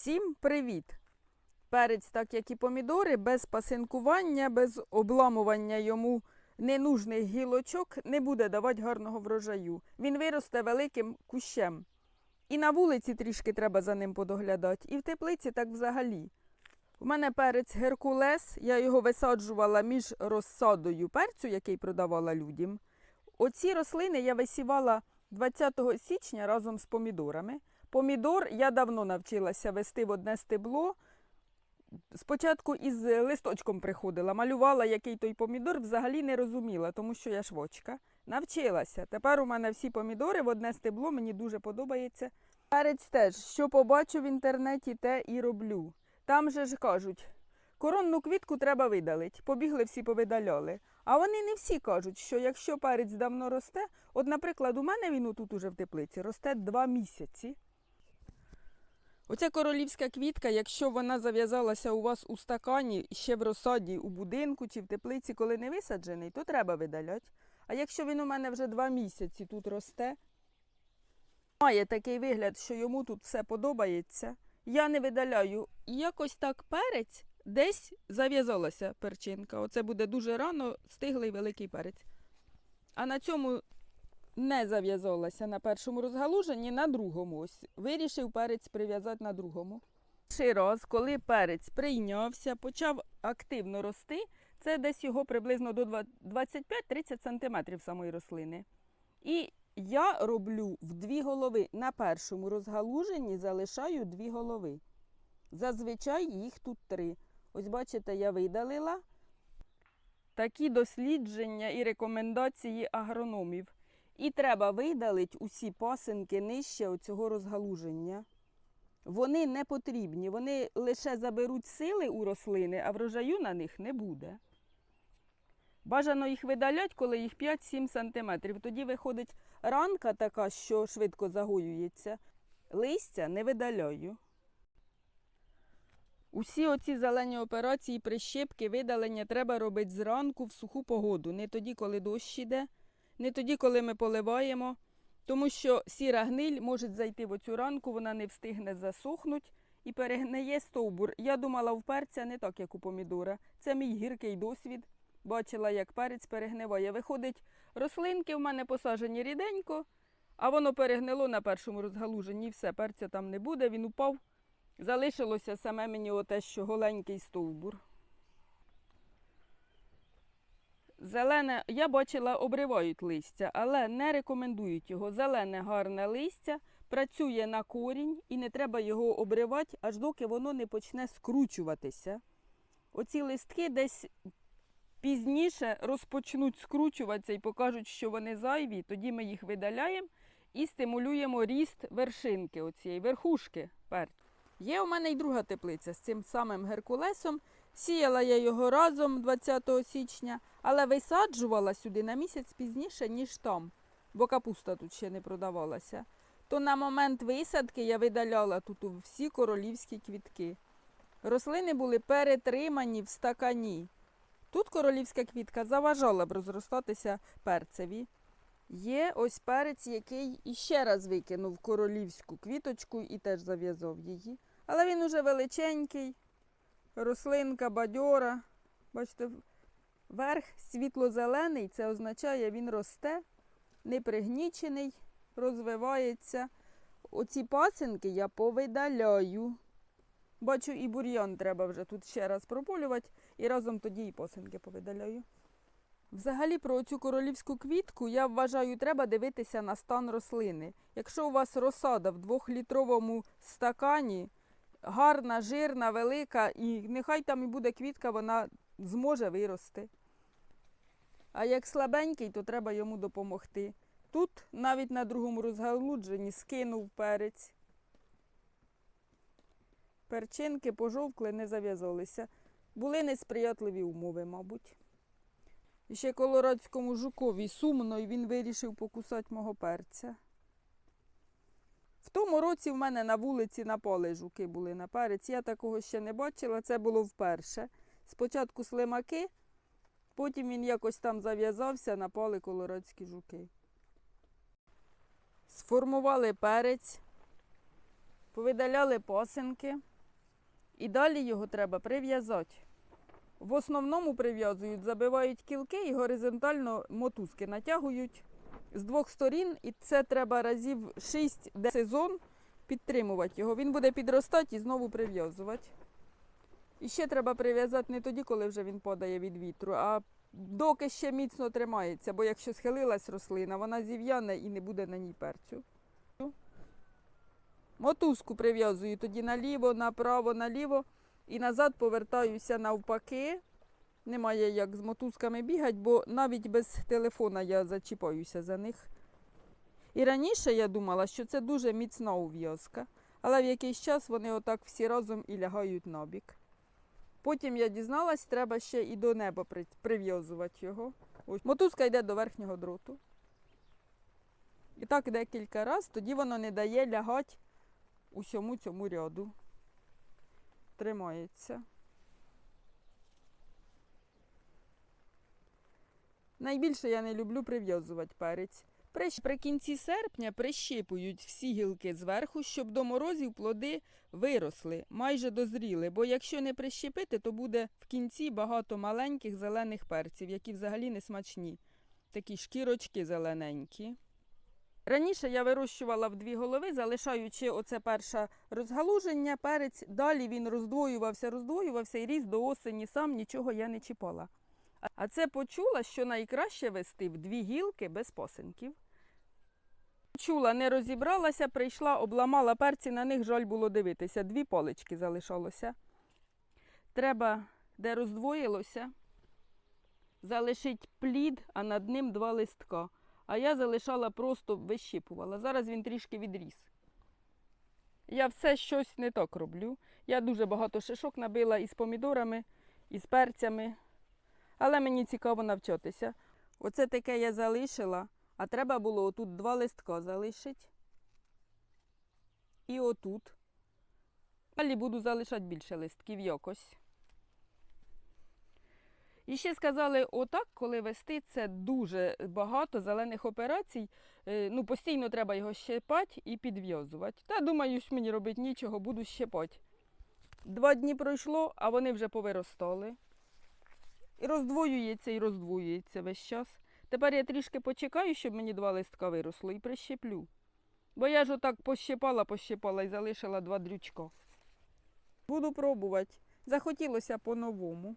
Всім привіт! Перець, так як і помідори, без пасинкування, без обламування йому ненужних гілочок не буде давати гарного врожаю. Він виросте великим кущем. І на вулиці трішки треба за ним подоглядати, і в теплиці так взагалі. У мене перець Геркулес, я його висаджувала між розсадою перцю, який продавала людям. Оці рослини я висівала 20 січня разом з помідорами. Помідор я давно навчилася вести в одне стебло. Спочатку із листочком приходила, малювала, який той помідор, взагалі не розуміла, тому що я швочка. Навчилася. Тепер у мене всі помідори в одне стебло, мені дуже подобається. Перець теж, що побачу в інтернеті, те і роблю. Там же ж кажуть, коронну квітку треба видалити. Побігли всі повидаляли. А вони не всі кажуть, що якщо перець давно росте, от, наприклад, у мене він тут уже в теплиці росте два місяці. Оця королівська квітка, якщо вона зав'язалася у вас у стакані, ще в розсаді, у будинку чи в теплиці, коли не висаджений, то треба видаляти. А якщо він у мене вже два місяці тут росте, має такий вигляд, що йому тут все подобається, я не видаляю. Якось так перець десь зав'язалася перчинка. Оце буде дуже рано стиглий великий перець. А на цьому не зав'язалася на першому розгалуженні, на другому. Ось вирішив перець прив'язати на другому. Перший раз, коли перець прийнявся, почав активно рости, це десь його приблизно до 25-30 см самої рослини. І я роблю в дві голови. На першому розгалуженні залишаю дві голови. Зазвичай їх тут три. Ось бачите, я видалила такі дослідження і рекомендації агрономів. І треба видалити усі пасинки нижче оцього розгалуження. Вони не потрібні, вони лише заберуть сили у рослини, а врожаю на них не буде. Бажано їх видаляти, коли їх 5-7 см. Тоді виходить ранка така, що швидко загоюється. Листя не видаляю. Усі оці зелені операції, прищепки, видалення треба робити зранку в суху погоду, не тоді, коли дощ іде, не тоді, коли ми поливаємо, тому що сіра гниль може зайти в оцю ранку, вона не встигне засохнути і перегниє стовбур. Я думала, в перця не так, як у помідора. Це мій гіркий досвід. Бачила, як перець перегниває. Виходить, рослинки в мене посаджені ріденько, а воно перегнило на першому розгалуженні, все, перця там не буде, він упав. Залишилося саме мені оте, що голенький стовбур. Зелене, я бачила, обривають листя, але не рекомендують його. Зелене гарне листя працює на корінь і не треба його обривати, аж доки воно не почне скручуватися. Оці листки десь пізніше розпочнуть скручуватися і покажуть, що вони зайві, тоді ми їх видаляємо і стимулюємо ріст вершинки, оцієї верхушки. Є у мене й друга теплиця з цим самим геркулесом. Сіяла я його разом 20 січня, але висаджувала сюди на місяць пізніше, ніж там, бо капуста тут ще не продавалася. То на момент висадки я видаляла тут всі королівські квітки. Рослини були перетримані в стакані. Тут королівська квітка заважала б розростатися перцеві. Є ось перець, який іще раз викинув королівську квіточку і теж зав'язав її. Але він уже величенький, рослинка бадьора. Бачите, верх світло-зелений, це означає, він росте, не пригнічений, розвивається. Оці пасинки я повидаляю. Бачу, і бур'ян треба вже тут ще раз прополювати, і разом тоді і пасинки повидаляю. Взагалі про цю королівську квітку я вважаю, треба дивитися на стан рослини. Якщо у вас розсада в двохлітровому стакані, гарна, жирна, велика, і нехай там і буде квітка, вона зможе вирости. А як слабенький, то треба йому допомогти. Тут навіть на другому розгалудженні скинув перець. Перчинки пожовкли, не зав'язалися. Були несприятливі умови, мабуть. І ще колорадському жукові сумно, і він вирішив покусати мого перця. В тому році в мене на вулиці на поле жуки були на перець. Я такого ще не бачила, це було вперше. Спочатку слимаки, потім він якось там зав'язався, напали колорадські жуки. Сформували перець, повидаляли пасинки. І далі його треба прив'язати. В основному прив'язують, забивають кілки і горизонтально мотузки натягують з двох сторін, і це треба разів 6 де сезон підтримувати його. Він буде підростати і знову прив'язувати. І ще треба прив'язати не тоді, коли вже він падає від вітру, а доки ще міцно тримається, бо якщо схилилась рослина, вона зів'яне і не буде на ній перцю. Мотузку прив'язую тоді наліво, направо, наліво і назад повертаюся навпаки. Немає як з мотузками бігати, бо навіть без телефона я зачіпаюся за них. І раніше я думала, що це дуже міцна ув'язка, але в якийсь час вони отак всі разом і лягають набік. Потім я дізналась, треба ще і до неба прив'язувати його. Ось. Мотузка йде до верхнього дроту. І так декілька разів, тоді воно не дає лягати усьому цьому ряду. Тримається. Найбільше я не люблю прив'язувати перець. При кінці серпня прищипують всі гілки зверху, щоб до морозів плоди виросли, майже дозріли, бо якщо не прищепити, то буде в кінці багато маленьких зелених перців, які взагалі не смачні. Такі шкірочки зелененькі. Раніше я вирощувала в дві голови, залишаючи оце перше розгалуження, перець. Далі він роздвоювався, роздвоювався і ріс до осені сам нічого я не чіпала. А- це почула, що найкраще вести в дві гілки без посинків. Чула, не розібралася, прийшла, обламала перці, на них жаль було дивитися. Дві полички залишалося. Треба, де роздвоїлося, залишить плід, а над ним два листка. А я залишала просто вищипувала. Зараз він трішки відріс. Я все щось не так роблю. Я дуже багато шишок набила із помідорами, із перцями. Але мені цікаво навчатися. Оце таке я залишила, а треба було отут два листка залишити. І отут. Далі буду залишати більше листків якось. І ще сказали, отак, коли вести, це дуже багато зелених операцій. Е, Ну, постійно треба його щепати і підв'язувати. Та думаю, що мені робити нічого, буду щепати. Два дні пройшло, а вони вже повиростали. І роздвоюється, і роздвоюється весь час. Тепер я трішки почекаю, щоб мені два листка виросло, і прищеплю. Бо я ж отак пощипала, пощипала і залишила два дрючка. Буду пробувати. Захотілося по-новому.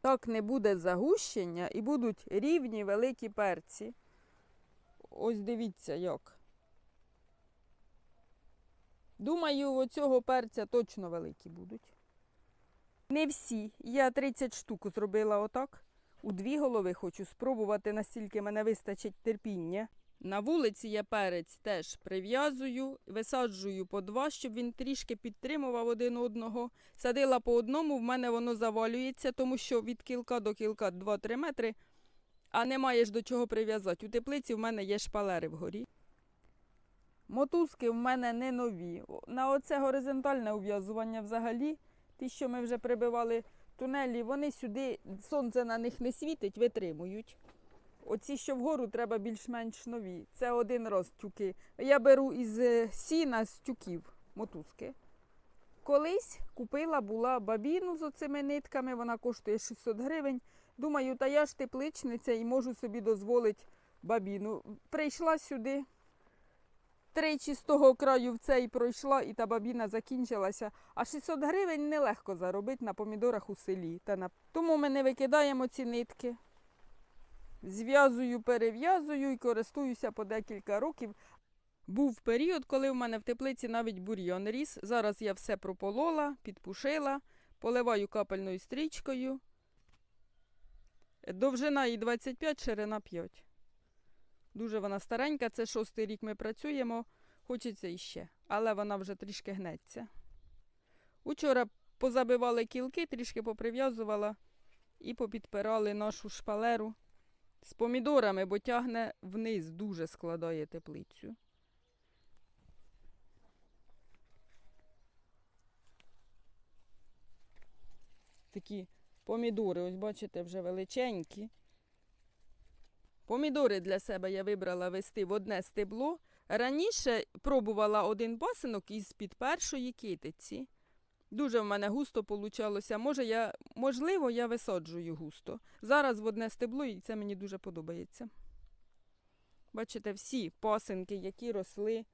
Так не буде загущення і будуть рівні великі перці. Ось дивіться як. Думаю, оцього перця точно великі будуть. Не всі. Я 30 штук зробила отак. У дві голови хочу спробувати, настільки мене вистачить терпіння. На вулиці я перець теж прив'язую, висаджую по два, щоб він трішки підтримував один одного. Садила по одному, в мене воно завалюється, тому що від кілка до кілка 2-3 метри, а не маєш до чого прив'язати. У теплиці в мене є шпалери вгорі. Мотузки в мене не нові. На оце горизонтальне ув'язування взагалі, ті, що ми вже прибивали тунелі, вони сюди, сонце на них не світить, витримують. Оці, що вгору, треба більш-менш нові. Це один раз тюки. Я беру із е, сіна з тюків мотузки. Колись купила була бабіну з оцими нитками, вона коштує 600 гривень. Думаю, та я ж тепличниця і можу собі дозволити бабіну. Прийшла сюди, тричі з того краю в цей пройшла, і та бабіна закінчилася. А 600 гривень нелегко заробити на помідорах у селі. Та на... Тому ми не викидаємо ці нитки. Зв'язую, перев'язую і користуюся по декілька років. Був період, коли в мене в теплиці навіть бур'ян ріс. Зараз я все прополола, підпушила, поливаю капельною стрічкою. Довжина її 25, ширина 5. Дуже вона старенька, це шостий рік ми працюємо, хочеться іще, але вона вже трішки гнеться. Учора позабивали кілки, трішки поприв'язувала і попідпирали нашу шпалеру з помідорами, бо тягне вниз, дуже складає теплицю. Такі помідори, ось бачите, вже величенькі. Помідори для себе я вибрала вести в одне стебло. Раніше пробувала один пасинок із під першої китиці. Дуже в мене густо получалося. Може, я, можливо, я висаджую густо. Зараз в одне стебло, і це мені дуже подобається. Бачите, всі пасинки, які росли,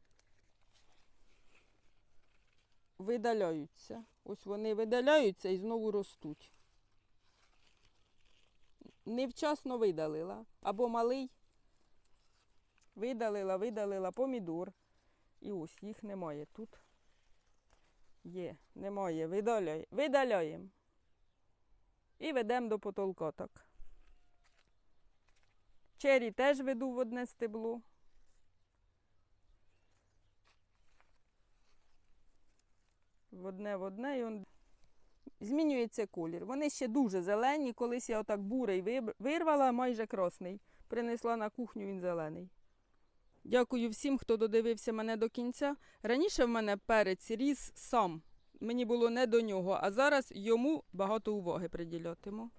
видаляються. Ось вони видаляються і знову ростуть. Невчасно видалила. Або малий. Видалила, видалила помідор. І ось їх немає тут. Є, немає. Видаляй, видаляємо. І ведемо до потолка так. Чері теж веду в одне стебло. В одне в одне і он змінюється колір. Вони ще дуже зелені. Колись я отак бурий вирвала, майже красний. Принесла на кухню, він зелений. Дякую всім, хто додивився мене до кінця. Раніше в мене перець ріс сам. Мені було не до нього, а зараз йому багато уваги приділятиму.